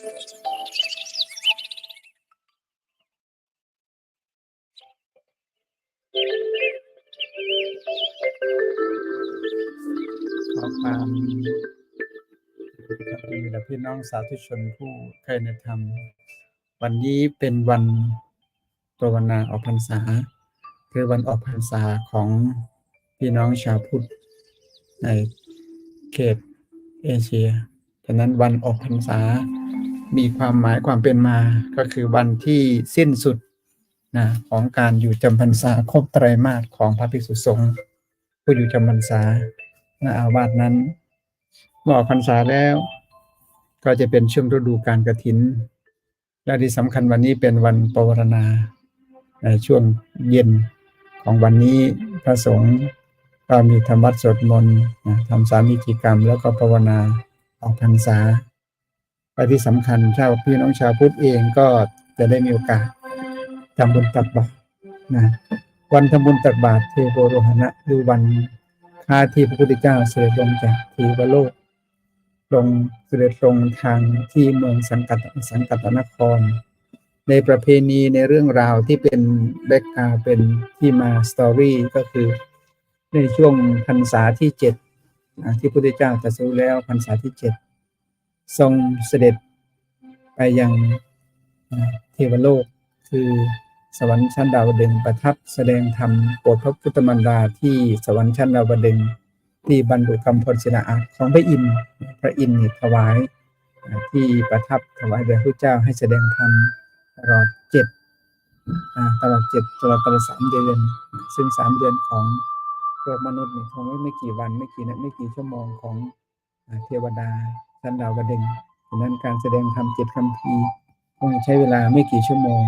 ขอความมีและพี่น้องสาธุชนผู้เคยในธรรม วันนี้เป็นวันภาวนาออกพรรษา คือวันออกพรรษาของพี่น้องชาวพุทธในเขตเอเชีย ฉะนั้นวันออกพรรษา มีความหมายความเป็นมาก็คือวันที่สิ้นสุดนะของการอยู่จำพรรษาครบไตรมาสของพระภิกษุสงฆ์ผู้อยู่จำพรรษาณอาวาสนั้นเมื่อออกพรรษาแล้ว ก็จะเป็นช่วงฤดูการกระถิน และที่สำคัญวันนี้เป็นวันปวารณาในช่วงเย็นของวันนี้พระสงฆ์ก็มีธรรมวัดสวดมนต์นะทำสามีกิกรรม แล้วก็ภาวนาออกพรรษา ไปที่สำคัญชาวพี่น้องชาวพุทธเองก็จะได้มีโอกาสทำบุญตักบาตรนะวันทำบุญตักบาตรเทโวโรหณะคือวันค่าที่พระพุทธเจ้าเสด็จลงจากทีวโลก ลงเสด็จลงทางที่เมืองสังกัดสังกัตนคร ในประเพณีในเรื่องราวที่เป็นแบ็กกราวด์เป็นที่มาสตอรี่ก็คือในช่วงพรรษาที่เจ็ดที่พระพุทธเจ้าตรัสรู้แล้วพรรษาที่เจ็ด ทรงเสด็จไปยังเทวโลก คือสวรรค์ชั้นดาวดึงประทับแสดงธรรมโปรดพระพุทธมารดาที่สวรรค์ชั้นดาวดึงที่บรรลุกรรมพลศิลาของพระอินทร์พระอินทร์ถวายที่ประทับถวายแด่พระเจ้าให้แสดงธรรมตลอดเจ็ดตลอดเจ็ดตลอดตลอดสามเดือน ซึ่งสามเดือนของโลกมนุษย์นี่คงไม่ไม่กี่วันไม่กี่นาไม่กี่ชั่วโมงของเทวดา ชั้นดาวดึงส์ดังนั้นการแสดงธรรมเจ็ดคำพีคงใช้เวลาไม่กี่ชั่วโมง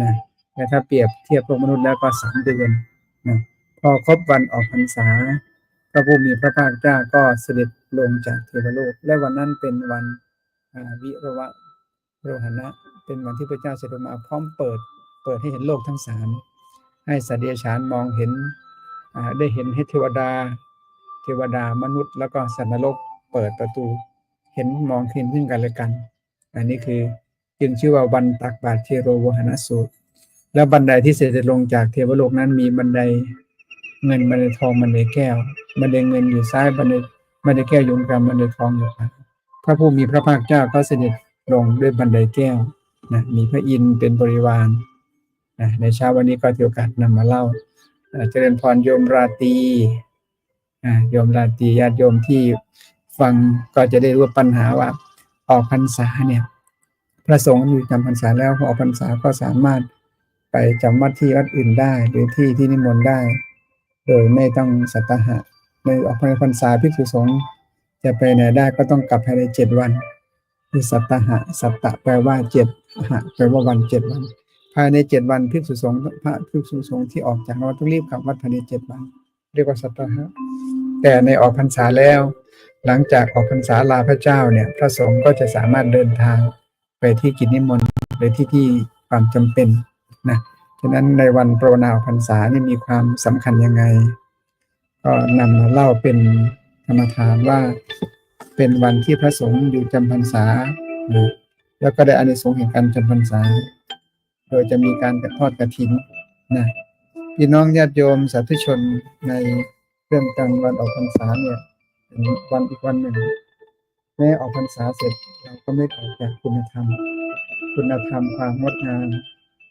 นะแต่ถ้าเปรียบเทียบโลกมนุษย์แล้วก็สามเดือนนะพอครบวันออกพรรษาพระผู้มีพระภาคเจ้าก็เสด็จลงจากเทวโลก และวันนั้นเป็นวันวิระวะโรหณะ เป็นวันที่พระเจ้าเสด็จมาพร้อมเปิดเปิดให้เห็นโลกทั้งสามให้สัตว์เดรัจฉานมองเห็นได้เห็นให้เทวดา เทวดามนุษย์ แล้วก็สัตว์นรกเปิดประตู เห็นมองเห็นซึ่งกันและกัน อันนี้คือจึงชื่อว่าวันตักบาตรเทโรวหนสูตร แล้วบันไดที่เสด็จลงจากเทวโลกนั้นมีบันไดเงินบันไดทองบันไดแก้ว บันไดเงินอยู่ซ้ายบันไดบันไดแก้วอยู่กลางบันไดทองอยู่ขวาพระผู้มีพระภาคเจ้าก็เสด็จลงด้วยบันไดแก้วนะมีพระอินทร์เป็นบริวารนะในเช้าวันนี้ก็ถือโอกาสนำมาเล่าเอ่อเจริญพรโยมราตรีอ่าโยมราตรีญาติโยมที่ ฟังก็จะได้รู้ปัญหาว่าออกพรรษาเนี่ยพระสงฆ์อยู่จำพรรษาแล้วพอออกพรรษาก็สามารถไปจำวัดที่วัดอื่นได้ หรือที่ที่นิมนต์ได้ โดยไม่ต้องสัตหะในออกพรรษาภิกษุสงฆ์จะไปไหนได้ก็ต้องกลับภายในเจ็ดวันคือสัตหะสัตตะแปลว่าเจ็ดหะแปลว่าวันเจ็ดวัน ภายในเจ็ดวันภิกษุสงฆ์พระภิกษุสงฆ์ที่ออกจากวัดต้องรีบกลับวัดภายในเจ็ดวัน เรียกว่าสัตหะแต่ในออกพรรษาแล้ว หลังจากออกพรรษาลาพระเจ้าเนี่ยพระสงฆ์ก็จะสามารถเดินทางไปที่กิจนิมนต์ไปที่ที่ความจำเป็นนะฉะนั้นในวันปรนนาพรรษานี่มีความสำคัญยังไง ก็นำมาเล่าเป็นธรรมทานว่าเป็นวันที่พระสงฆ์อยู่จำพรรษานะแล้วก็ได้อานิสงส์แห่งการจำพรรษา โดยจะมีการกระทอดกระถิ่นนะพี่น้องญาติโยมสาธุชนในเรื่องการวันออกพรรษาเนี่ย วันอีกวันหนึ่งแม้ออกพรรษาเสร็จเราก็ไม่ออกจากคุณธรรม คุณธรรมความงดงาม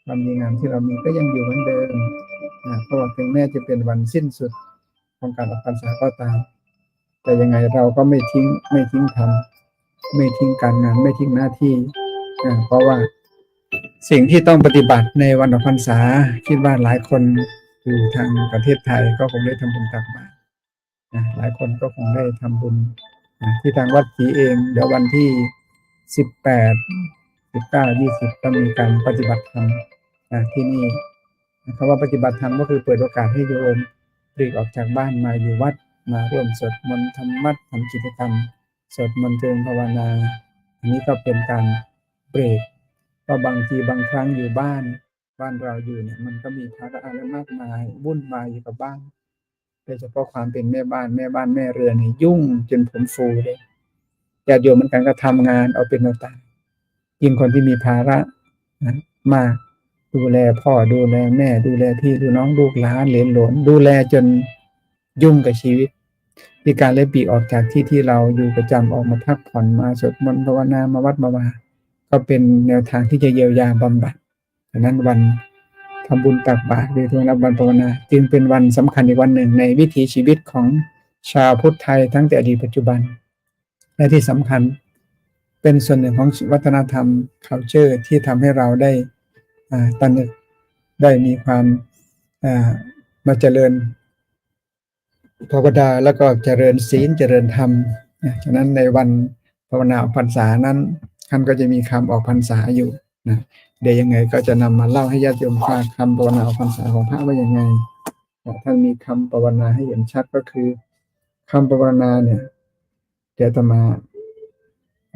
ความดีงามที่เรามีก็ยังอยู่เหมือนเดิมนะเพราะว่าถึงแม้จะเป็นวันสิ้นสุดของการออกพรรษาก็ตาม แต่ยังไงเราก็ไม่ทิ้งไม่ทิ้งทำไม่ทิ้งการงานไม่ทิ้งหน้าที่นะเพราะว่าสิ่งที่ต้องปฏิบัติในวันออกพรรษาคิดว่าหลายคนอยู่ทางประเทศไทยก็คงได้ทำบุญตักบาตร นะหลายคนก็คงได้ทำบุญนะที่ทางวัดศรีเอง เดี๋ยววันที่สิบแปดสิบเก้ายี่สิบต้องมีการปฏิบัติธรรมนะที่นี่คำว่าปฏิบัติธรรมก็คือเปิดโอกาสให้โยมปลีกออกจากบ้านมาอยู่วัดมาร่วมสวดมนต์ทำมัดทำกิจกรรมสวดมนต์เจริญภาวนา อันนี้ก็เป็นการเบรกก็บางทีบางครั้งอยู่บ้าน บ้านเราอยู่เนี่ยมันก็มีภาระอะไรมากมายวุ่นวายอยู่กับบ้าน ดยเฉพาะความเป็นแม่บ้านแม่บ้านแม่เรือนนี่ยุ่งจนผมฟูเลยญาติโยมเหมือนกันก็ทำงานเอาเป็นเอาตายยิ่งคนที่มีภาระนะมากดูแลพ่อดูแลแม่ ดูแลพี่ดูน้องลูกหลานเหลนหลนดูแลจนยุ่งกับชีวิตมีการเลยปีออกจากที่ที่เราอยู่ประจำออกมาพักผ่อนมาสวดมนต์ภาวนามาวัดมาวาก็เป็นแนวทางที่จะเยียวยาบำบัดดังนั้นวัน ทำบุญตักบาตรหรือทวงรับวันภาวนา จึงเป็นวันสำคัญอีกวันหนึ่งในวิถีชีวิตของชาวพุทธไทยทั้งแต่อดีตปัจจุบัน และที่สำคัญเป็นส่วนหนึ่งของวัฒนธรรม culture ที่ทำให้เราได้ตระหนึกได้มีความามาเจริญภาวนาแล้วก็เจริญศีลเจริญธรรมฉะนั้นในวันภาวนาออกพรรษานั้นท่านก็จะมีคำออกพรรษาอยู่นะ เดี๋ยวยังไงก็จะนำมาเล่าให้ญาติโยมฟังคำภาวนาออกพรรษาของพระว่ายังไงท่านมีคำภาวนาให้เห็นชัดก็คือคำภาวนาเนี่ยเดี๋ยวจะมา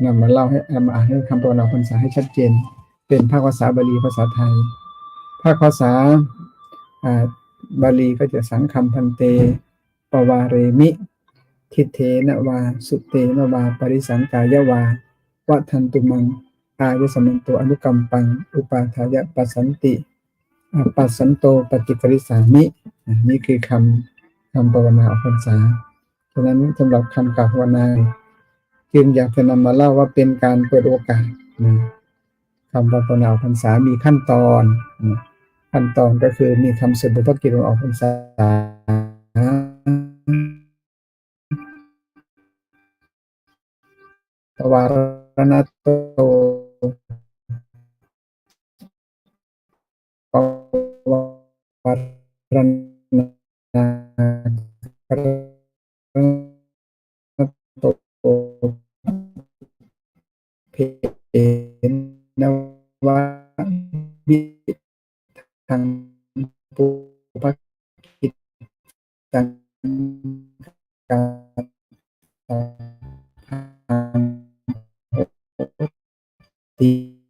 นำมาเล่าให้มาอ่านให้คำภาวนาพรรษาให้ชัดเจน เป็นภาคภาษาบาลีภาษาไทย ภาคภาษาบาลีก็จะสังคำพันเตปวาเรมิทิเทนวา สุเตนวา ปริสังกายวาวัทันตุมัง อายสมันโตอนุกรรมปัง อุปาทายะปัสสันติปัสสันโตปฏิกริสามินี่คือคำคำภาวนาออกพรรษาฉะนั้นสำหรับคำกล่าวภาวนาจึงอยากจะนำมาเล่าว่าเป็นการเปิดโอกาสนะคำภาวนาออกพรรษามีขั้นตอนนะขั้นตอนก็คือมีคำสวดบทพระกิตติออกพรรษาตวารณโต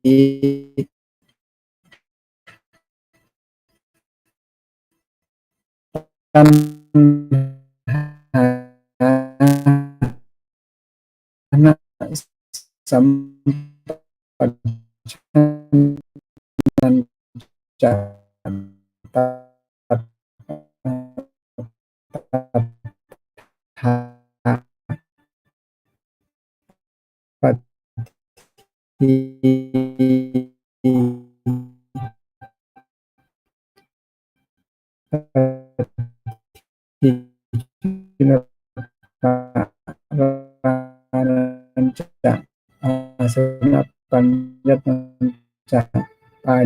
ติตั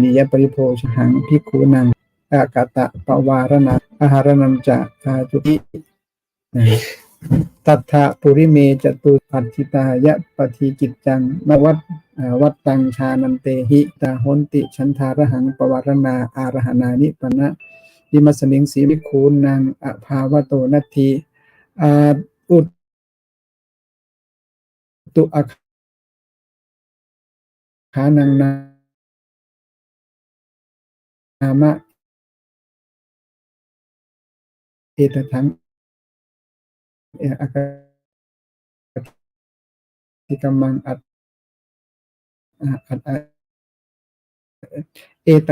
นิยปริโภชหังพิกขุนังอากาตะปวารณะอาหารนันจะอาจุติตัทธะปุริเมจตุปัจจิตายะปฏิกิจจังนวัตวัตตังชานันเตหิตาหนติชันทารหังปวารณาอารหนานิปนะวิมสมิงสีวิคูนังอภาวโตนัตถิอาอุตตุอาคานังนาามะเอตทังเออากาติกมังอัตอัตะเอต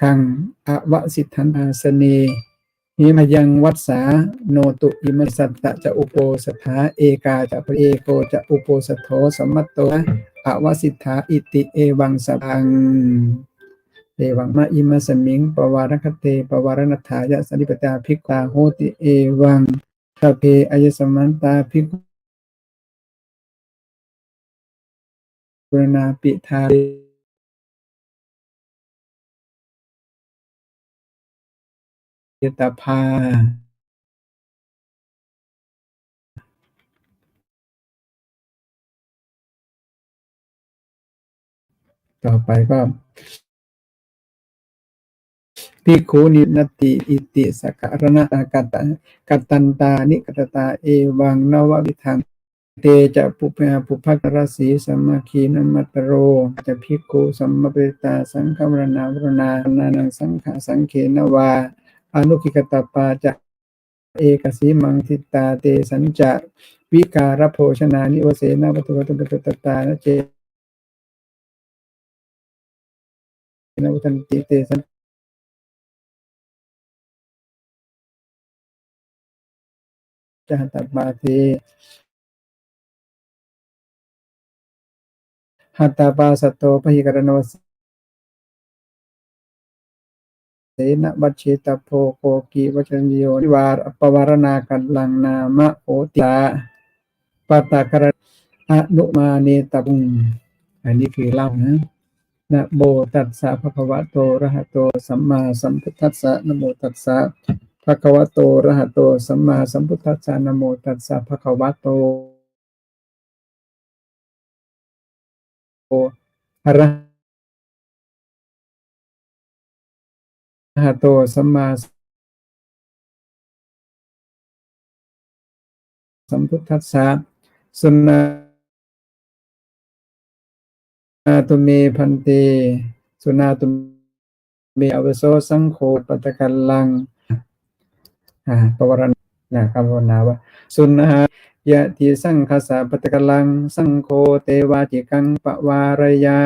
คังอวสิทธันอาสเนหิมยังวัสสาโนตุอิมสัตตะจะอุโปสถาเอกาจะพระเอโกจะอุโปสโธสมมัตโตอวสิทธาอิติเอวังสัพัง เอวังมะอิมาสมิงปวารคเตปวารณถายะสันติปตาภิกขาโหติเอวังทเพอายสมันตาภิกขุนาปิทาเยตภาต่อไปก็ พิกขุนินติอิติสการณะกาตะกัตตันตานิกตตาเอวังนววิทังเตจะปุเพหปุพพกรสีสัมมาคีนมัตโรจะพิกขุสัมมปริตาสังฆวรณาวรณานานังสังขสังเขนวา อนุกิกตปาจะเอกสีมังทิตาเตสัญจะวิการโภชนานิวเสนาปตุวัตตุปตตานะเจนวุทันติเตสัน จัตตปาเทหัตตาปาสตโตพหิกรณวสเสนบัชเชตโพโกกีวัชนโยนิวารปวารณากัลลังนามะโอติตาปตากรอนุมาเนตบุงอันนี้คือเล่านะนะโมตัสสะภะคะวะโตระหะโตสัมมาสัมพุทธัสสะนะโมตัสสะ ภะคะวะโตระหะโต สัมมาสัมพุทธัสสะนะโมตัสสะภะคะวะโตอะระหะโต สัมมาสัมพุทธัสสะสุนนะตุเมพันเต สุนาตุเมอวโสสังโฆปัตตกัลลัง อ่าปวารณานะคำภาวนาว่า สุนหายะติสังคสะปัตกลัง สังโฆเตวาติกังปวารยา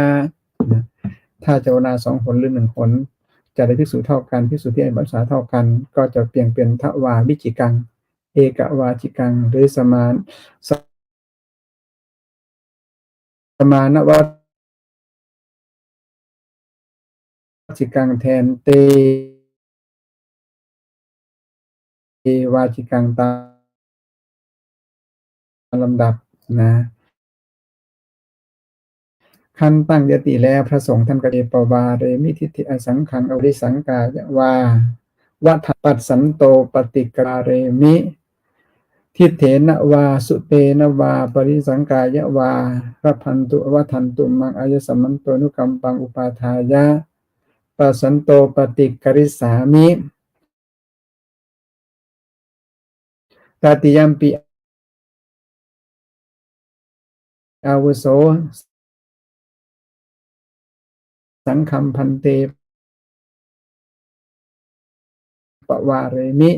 ถ้าจะภาวนาสองผลหรือหนึ่งผลจะได้พิสูจน์เท่ากันพิสูจน์ที่ภาษาเท่ากัน ก็จะเปลี่ยนเป็นทวาวิจิกัง เอกวาจิกัง หรือสมานสสมานวัจิกังแทนเต วาจิกังตามลำดับนะขั้นตั้งยติแล้วพระสงฆ์ท่านกเดปวาเรมิทิติอสังขังอริสังกายวาวัฏปัสสันโตปฏิกราเรมิ ทิเถนะวาสุเตนะวา ปริสังกายวาพระพันตุวัทันตุมังอายสัมมันโตนุกัมปังอุปาทายะปัสสันโตปฏิกริสามิ ตติยัมปิอาวุโส สังคัมพันเตปวาเรมิ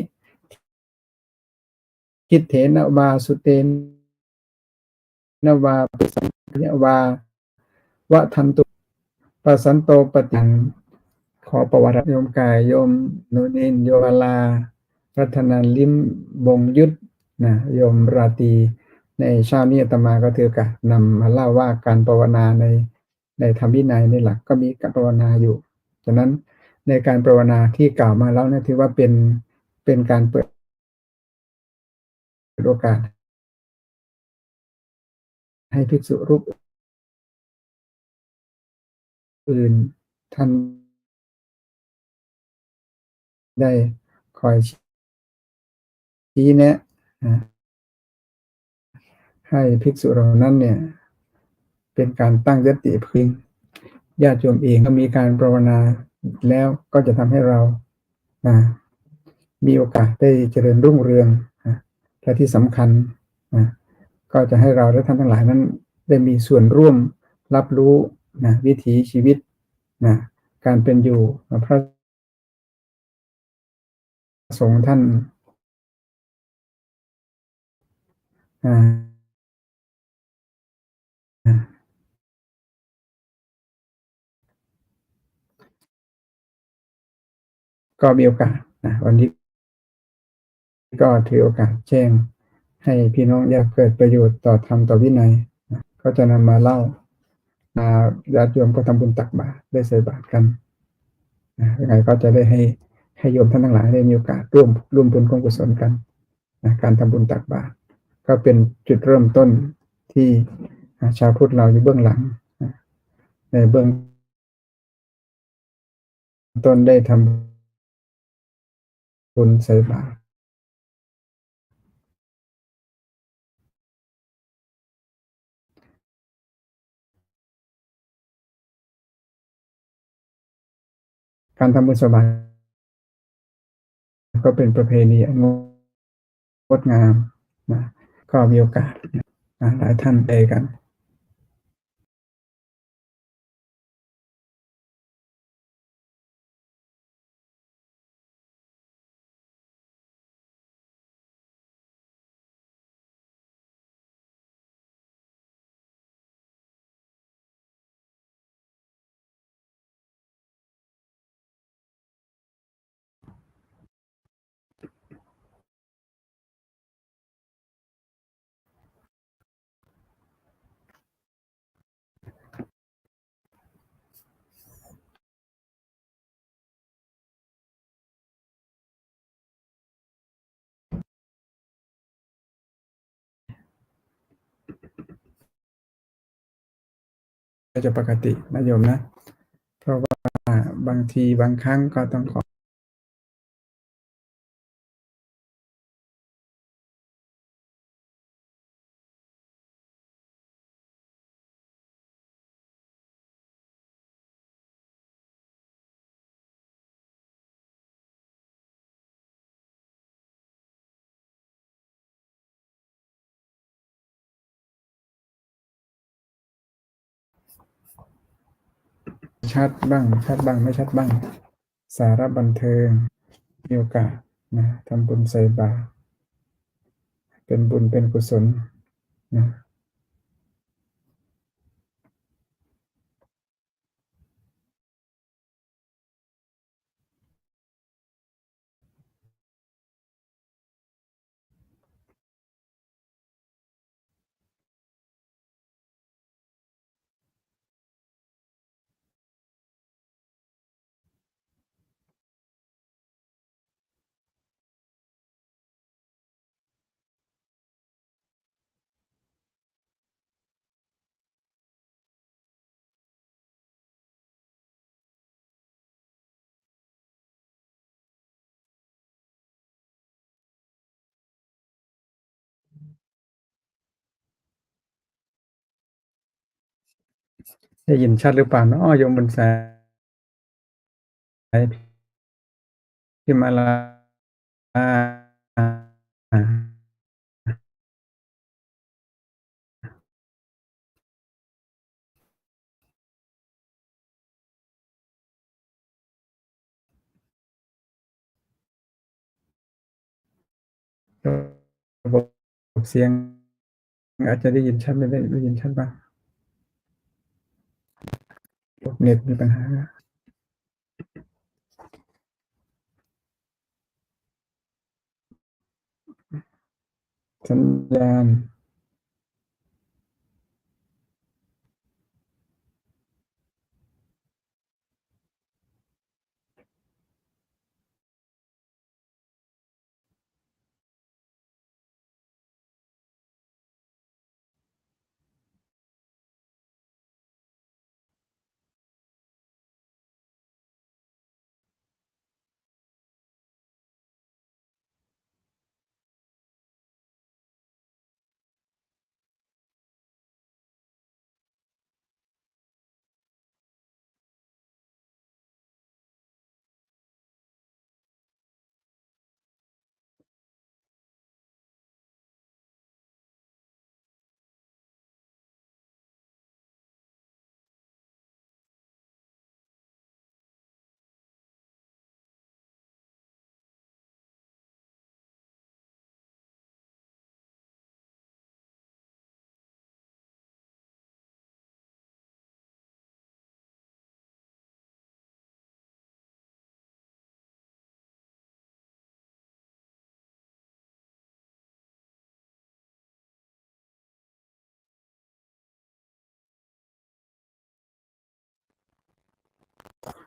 คิดเถนวาสุเตนะวาปิสังยวาวะทันตุปัสสันโตปฏิขอประวัติโยมกายโยมโนนินโยลา รัตนาลิมบงยุทธนะโยมราตีในเช้านี้อาตมาก็ถือกะนำมาเล่าว่าการภาวนาในในธรรมวินัยในหลักก็มีการภาวนาอยู่ฉะนั้นในการภาวนาที่กล่าวมาแล้วเนี่ยถือว่าเป็นเป็นการเปิดโอกาสให้ภิกษุรูปอื่นท่านได้คอย ชี้แนะให้ภิกษุเหล่านั้นเนี่ย เป็นการตั้งยติพึงญาติโยมเองก็มีการภาวนาแล้วก็จะทำให้เรานะมีโอกาสได้เจริญรุ่งเรืองนะและที่สำคัญนะก็จะให้เราและท่านทั้งหลายนั้น ได้มีส่วนร่วมรับรู้นะวิถีชีวิตนะการเป็นอยู่พระสงฆ์ท่าน ก็มีโอกาสนะวันนี้ก็ถือโอกาสแจ้งให้พี่น้องอยากเกิดประโยชน์ต่อธรรมต่อวินัยนะก็จะนำมาเล่ามาญาติโยมก็ทำบุญตักบาตรได้ใส่บาตรกันนะยังไงก็จะได้ให้ให้โยมท่านทั้งหลายได้มีโอกาสร่วมร่วมบุญกุศลกันนะการทำบุญตักบาตร ก็เป็นจุดเริ่มต้นที่ชาวพุทธเราอยู่เบื้องหลัง ในเบื้องต้นได้ทำบุญใส่บาตรการทำบุญสบายก็เป็นประเพณีงดงามนะ ก็มีโอกาสหลายท่านไปกัน จะปกตินะโยมนะ เพราะว่าบางทีบางครั้งก็ต้องขอ ชัดบ้าง ชัดบ้างไม่ชัดบ้าง สาระบันเทิงมีโอกาสนะทำบุญใส่บาตรเป็นบุญเป็นกุศลนะ ได้ยินชัดหรือเปล่าเนาะยมบนสายพิมาลาระบบเสียงอาจจะได้ยินชัดไม่ได้ได้ยินชัดบ้าง เน็ตมีปัญหาสัญญาณ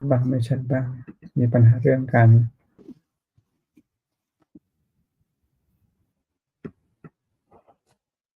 บ้างไม่ชัดบ้าง มีปัญหาเรื่องการ